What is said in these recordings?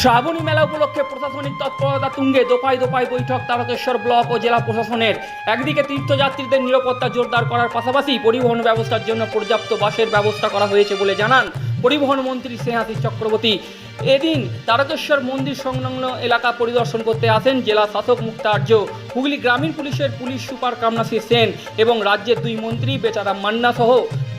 শ্রাবণী মেলা উপলক্ষে প্রশাসনিক তৎপরতা তুঙ্গে দোপায় দোপায় বৈঠক তারকেশ্বর ব্লক ও জেলা প্রশাসনের। একদিকে তীর্থযাত্রীদের নিরাপত্তা জোরদার করার পাশাপাশি পরিবহন ব্যবস্থার জন্য পর্যাপ্ত বাসের ব্যবস্থা করা হয়েছে বলে জানান পরিবহন মন্ত্রী স্নেহাশিস চক্রবর্তী। এদিন তারকেশ্বর মন্দির সংলগ্ন এলাকা পরিদর্শন করতে আসেন জেলা শাসক মুক্তার্য। হুগলি গ্রামীণ পুলিশের পুলিশ সুপার কামনাসী সেন এবং রাজ্যের দুই মন্ত্রী বেচারাম মান্না সহ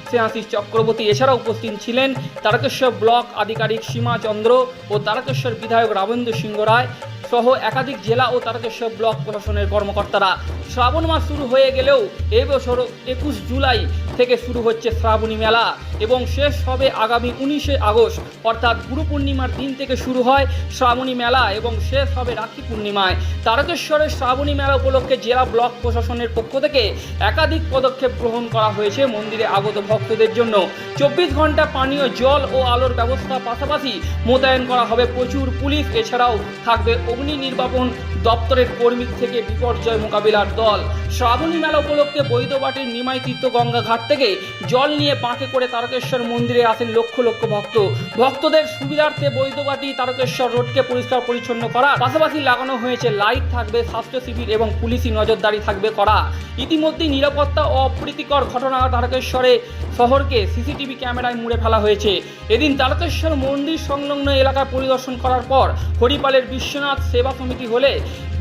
স্নেহাশিস চক্রবর্তী এছাড়াও উপস্থিত ছিলেন তারকেশ্বর ব্লক আধিকারিক সীমা চন্দ্র ও তারকেশ্বর বিধায়ক রাবেন্দ্র সিংহ রায় সহ একাধিক জেলা ও তারকেশ্বর ব্লক প্রশাসনের কর্মকর্তারা। শ্রাবণ মাস শুরু হয়ে গেলেও এবছর একুশ জুলাই থেকে শুরু হচ্ছে শ্রাবণী মেলা এবং শেষ হবে আগামী উনিশে আগস্ট। অর্থাৎ গুরু পূর্ণিমার দিন থেকে শুরু হয় শ্রাবণী মেলা এবং শেষ হবে রাখি পূর্ণিমায়। তারকেশ্বরের শ্রাবণী মেলা উপলক্ষে জেলা ব্লক প্রশাসনের পক্ষ থেকে একাধিক পদক্ষেপ গ্রহণ করা হয়েছে মন্দিরে আগত ভক্তদের জন্য। চব্বিশ ঘণ্টা পানীয়, জল ও আলোর ব্যবস্থা পাশাপাশি মোতায়েন করা হবে প্রচুর পুলিশ। এছাড়াও থাকবে অগ্নি নির্বাপন দপ্তরের কর্মী থেকে বিপর্যয় মোকাবিলার দল। শ্রাবণী মেলা উপলক্ষে বৈধবাটির নিমাই তীর্থ গঙ্গা ঘাট থেকে জল নিয়ে বাঁকে করে তারকেশ্বর মন্দিরে আসেন লক্ষ লক্ষ ভক্ত। ভক্তদের সুবিধার্থে বৈধবাটি তারকেশ্বর রোডকে পরিষ্কার পরিচ্ছন্ন করা পাশাপাশি লাগানো হয়েছে লাইট থাকবে, স্বাস্থ্য শিবির এবং পুলিশি নজরদারি থাকবে করা। ইতিমধ্যে নিরাপত্তা ও অপ্রীতিকর ঘটনা তারকেশ্বরে শহরকে সিসিটিভি ক্যামেরায় মুড়ে ফেলা হয়েছে। এদিন তারকেশ্বর মন্দির সংলগ্ন এলাকা পরিদর্শন করার পর হরিপালের বিশ্বনাথ সেবা সমিতি হলে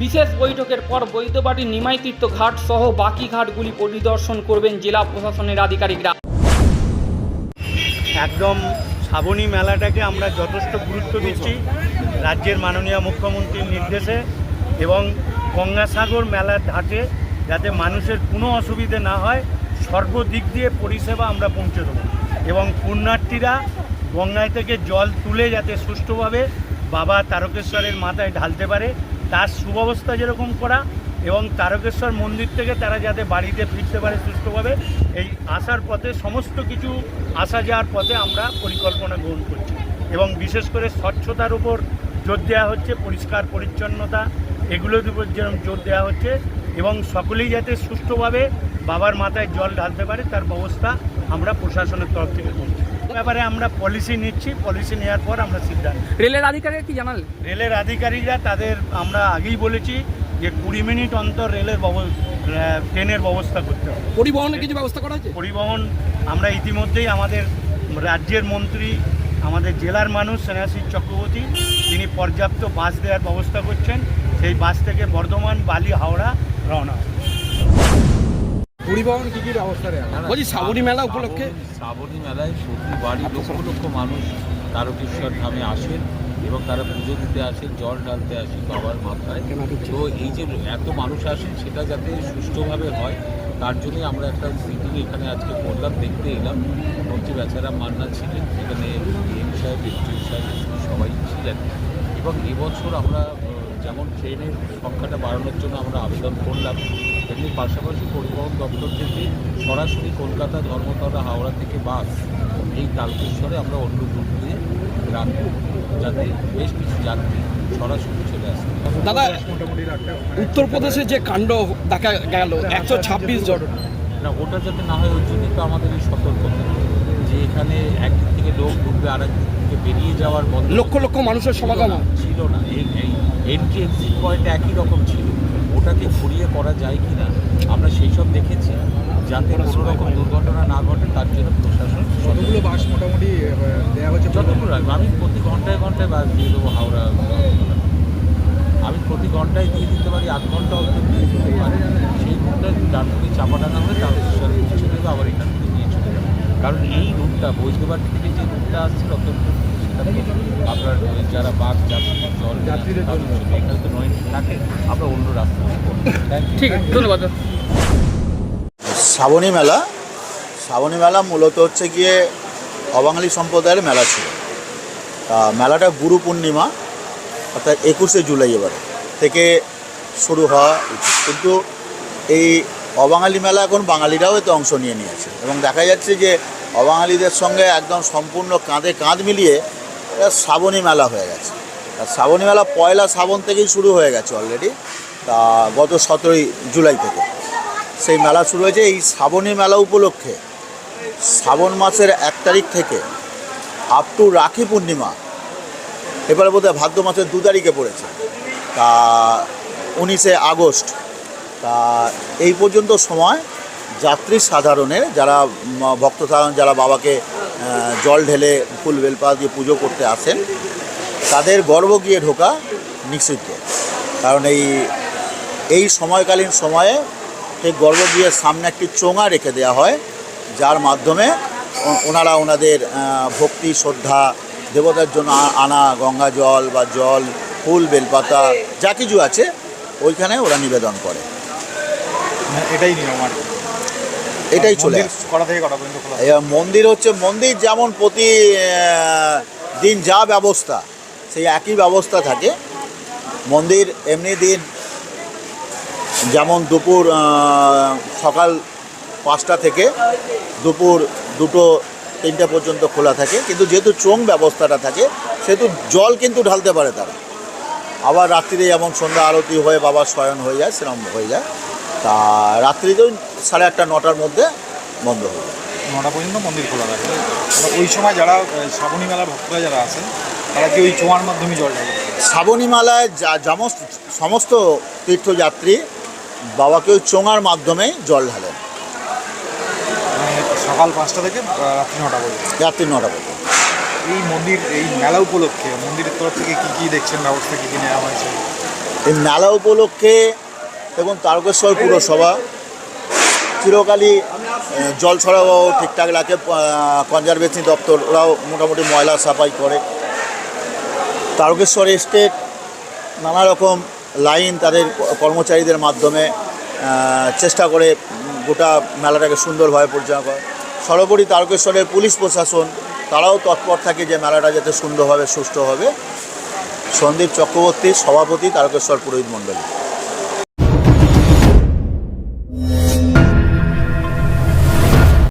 বিশেষ বৈঠকের পর বৈদ্যবাটি নিমাই তীর্থ ঘাট সহ বাকি ঘাটগুলি পরিদর্শন করবেন জেলা প্রশাসনের আধিকারিকরা। একদম শ্রাবণী মেলাটাকে আমরা যথেষ্ট গুরুত্ব দিচ্ছি রাজ্যের মাননীয় মুখ্যমন্ত্রীর নির্দেশে এবং গঙ্গাসাগর মেলার ঘাটে যাতে মানুষের কোনো অসুবিধে না হয় সর্বদিক দিয়ে পরিষেবা আমরা পৌঁছে দেবো এবং পুণ্যার্থীরা গঙ্গায় থেকে জল তুলে যাতে সুষ্ঠুভাবে বাবা তারকেশ্বরের মাথায় ঢালতে পারে, তার সুব্যবস্থা যেরকম করা এবং তারকেশ্বর মন্দির থেকে তারা যাতে বাড়িতে ফিরতে পারে সুস্থভাবে এই আসার পথে সমস্ত কিছু আসা যাওয়ার পথে আমরা পরিকল্পনা গ্রহণ করছি। এবং বিশেষ করে স্বচ্ছতার উপর জোর দেওয়া হচ্ছে পরিষ্কার পরিচ্ছন্নতা এগুলোর উপর যেরকম জোর দেওয়া হচ্ছে এবং সকলেই যাতে সুষ্ঠুভাবে বাবার মাথায় জল ঢালতে পারে তার ব্যবস্থা আমরা প্রশাসনের তরফ থেকে করছি। ব্যাপারে আমরা পলিসি নিচ্ছি পলিসি নেওয়ার পর আমরা সিদ্ধান্ত রেলের আধিকারিক কি জানালেন? রেলের আধিকারিকরা তাদের আমরা আগেই বলেছি যে কুড়ি মিনিট অন্তর রেলের ট্রেনের ব্যবস্থা করতে হবে। পরিবহনের কিছু ব্যবস্থা করা হয়েছে? পরিবহন আমরা ইতিমধ্যেই আমাদের রাজ্যের মন্ত্রী আমাদের জেলার মানুষ সেনাশিস চক্রবর্তী তিনি পর্যাপ্ত বাস দেওয়ার ব্যবস্থা করছেন সেই বাস থেকে বর্ধমান বালি হাওড়া রওনা। পরিবহন কি কি ব্যবস্থা বলছি শ্রাবণী মেলা উপলক্ষে? শ্রাবণী মেলায় প্রতি বাড়ি লক্ষ লক্ষ মানুষ তারকেশ্বর ধামে আসেন। এবং তারা পুজো দিতে আসেন জল ঢালতে আসেন বাবার মাথায়। তো এই যে এত মানুষ আসেন সেটা যাতে সুষ্ঠুভাবে হয় তার জন্যই আমরা একটা মিটিং এখানে আজকে করলাম দেখতে এলাম। মন্ত্রী বেচারা মান্না ছিলেন এখানে এম সাহেব এসডিও সাহেব সবাই ছিলেন। এবং এবছর আমরা যেমন ট্রেনের সংখ্যাটা বাড়ানোর জন্য আমরা আবেদন করলাম তেমনি পাশাপাশি পরিবহন দপ্তর থেকে সরাসরি কলকাতা ধর্মতলা হাওড়া থেকে বাস এই তালকেশ্বরে আমরা অন্য গ্রুপ দিয়ে রাখব যাতে বেশ কিছু যাত্রী সরাসরি চলে আসে দাদা উত্তরপ্রদেশে যে কাণ্ড দেখা গেল একশো ছাব্বিশ জন। না ওটা যাতে না হয় ওই জন্যই তো আমাদের এই সতর্কতা। যে এখানে একদিক থেকে লোক ঢুকবে আর একদিক থেকে বেরিয়ে যাওয়ার বন্ধ লক্ষ লক্ষ মানুষের সমাগম। ছিল না। এই এন্ট্রি এক্সিট পয়েন্ট একই রকম ছিল। ওটাকে ঘুরিয়ে করা যায় কি না আমরা সেই সব দেখেছি। যাতে কোনো রকম দুর্ঘটনা না ঘটে তার জন্য প্রশাসন কতগুলো বাস মোটামুটি দেওয়া রাখব? আমি প্রতি ঘন্টায় ঘন্টায় বাস দিয়ে দেবো হাওড়া আমি প্রতি ঘন্টায় দিয়ে দিতে পারি আধ ঘণ্টা অন্তর দিয়ে দিতে পারি। সেই রুটটা ডান থেকে চাপা টানা হলে তার পৌঁছে দেবে আবার এখান থেকে নিয়ে চলে যাবে। কারণ এই রুটটা বৈদ্যবাড়ি থেকে যে রুটটা আসছে অত আপনার যারা বাস যাত্রী জল যাত্রীদের জন্য। জন্য। এখানে তো নয় থাকে আমরা অন্য রাস্তা ঠিক আছে ধন্যবাদ। শ্রাবণী মেলা। শ্রাবণী মেলা মূলত হচ্ছে গিয়ে অবাঙালি সম্প্রদায়ের মেলা ছিল। তা মেলাটা গুরু পূর্ণিমা, অর্থাৎ একুশে জুলাই এবারে থেকে শুরু হওয়া উচিত। কিন্তু এই অবাঙালি মেলা এখন বাঙালিরাও এতে অংশ নিয়ে নিয়েছে এবং দেখা যাচ্ছে যে অবাঙালিদের সঙ্গে একদম সম্পূর্ণ কাঁধে কাঁধ মিলিয়ে এটা শ্রাবণী মেলা হয়ে গেছে। আর শ্রাবণী মেলা পয়লা শ্রাবণ থেকেই শুরু হয়ে গেছে অলরেডি তা গত সতেরোই জুলাই থেকে। সেই মেলা শুরু হয়েছে। এই শ্রাবণী মেলা উপলক্ষে শ্রাবণ মাসের এক তারিখ থেকে আপ টু রাখি পূর্ণিমা। এবারে বোধহয় ভাদ্র মাসের দু তারিখে পড়েছে। তা উনিশে আগস্ট। তা এই পর্যন্ত সময় যাত্রী সাধারণের যারা ভক্ত সাধারণ যারা বাবাকে জল ঢেলে ফুল বেলপা দিয়ে পুজো করতে আসেন, তাদের গর্ব গিয়ে ঢোকা নিষিদ্ধ কারণ এই এই সময়কালীন সময়ে সেই গর্ব গিয়ে সামনে একটি চোঙা রেখে দেওয়া হয়। যার মাধ্যমে ওনারা ওনাদের ভক্তি শ্রদ্ধা দেবতার জন্য আনা গঙ্গা জল বা জল ফুল বেলপাতা যা কিছু আছে ওইখানে ওরা নিবেদন করে। মানে এটাই নিয়ম আর এটাই চলে থাকে? এবার মন্দির হচ্ছে মন্দির যেমন প্রতি দিন যা ব্যবস্থা সেই একই ব্যবস্থা থাকে। মন্দির এমনি দিন যেমন দুপুর সকাল পাঁচটা থেকে দুপুর দুটো তিনটে পর্যন্ত খোলা থাকে। কিন্তু যেহেতু চোং ব্যবস্থাটা থাকে সেহেতু জল কিন্তু ঢালতে পারে তারা। আবার রাত্রিরে যেমন সন্ধ্যা আরতি হয়ে বাবার শয়ন হয়ে যায় সেরম হয়ে যায়। তা রাত্রিতেও সাড়ে আটটা নটার মধ্যে বন্ধ হয়ে যায়। নটা পর্যন্ত মন্দির খোলা থাকে। মানে ওই সময় যারা শ্রাবণী মেলার ভক্তরা যারা আছেন তারা কি ওই চোয়ার মাধ্যমে জল ঢালে? শ্রাবণীমালায় যা যেমন- সমস্ত তীর্থযাত্রী বাবাকে ওই চোঙার মাধ্যমে জল ঢালেন। সকাল পাঁচটা থেকে রাত্রি নটা পর্যন্ত। রাত্রি নটা পর্যন্ত। এই মন্দির এই মেলা উপলক্ষে মন্দিরের তরফ থেকে কী কী দেখছেন ব্যবস্থা কী কী নেওয়া হয়েছে? এই মেলা উপলক্ষে দেখুন তারকেশ্বর পুরসভা চিরকালই জল সরবরাহ ঠিকঠাক রাখে কনজারভেশন দপ্তর ওরাও মোটামুটি ময়লা সাফাই করে। তারকেশ্বর এস্টেট নানা রকম লাইন তাদের কর্মচারীদের মাধ্যমে চেষ্টা করে গোটা মেলাটাকে সুন্দরভাবে পরিচালনা করে। সর্বোপরি তারকেশ্বরের পুলিশ প্রশাসন, তারাও তৎপর থাকে যে মেলাটা যাতে সুন্দরভাবে সুষ্ঠু হবে। সন্দীপ চক্রবর্তী, সভাপতি, তারকেশ্বর পুরোহিত মণ্ডলী।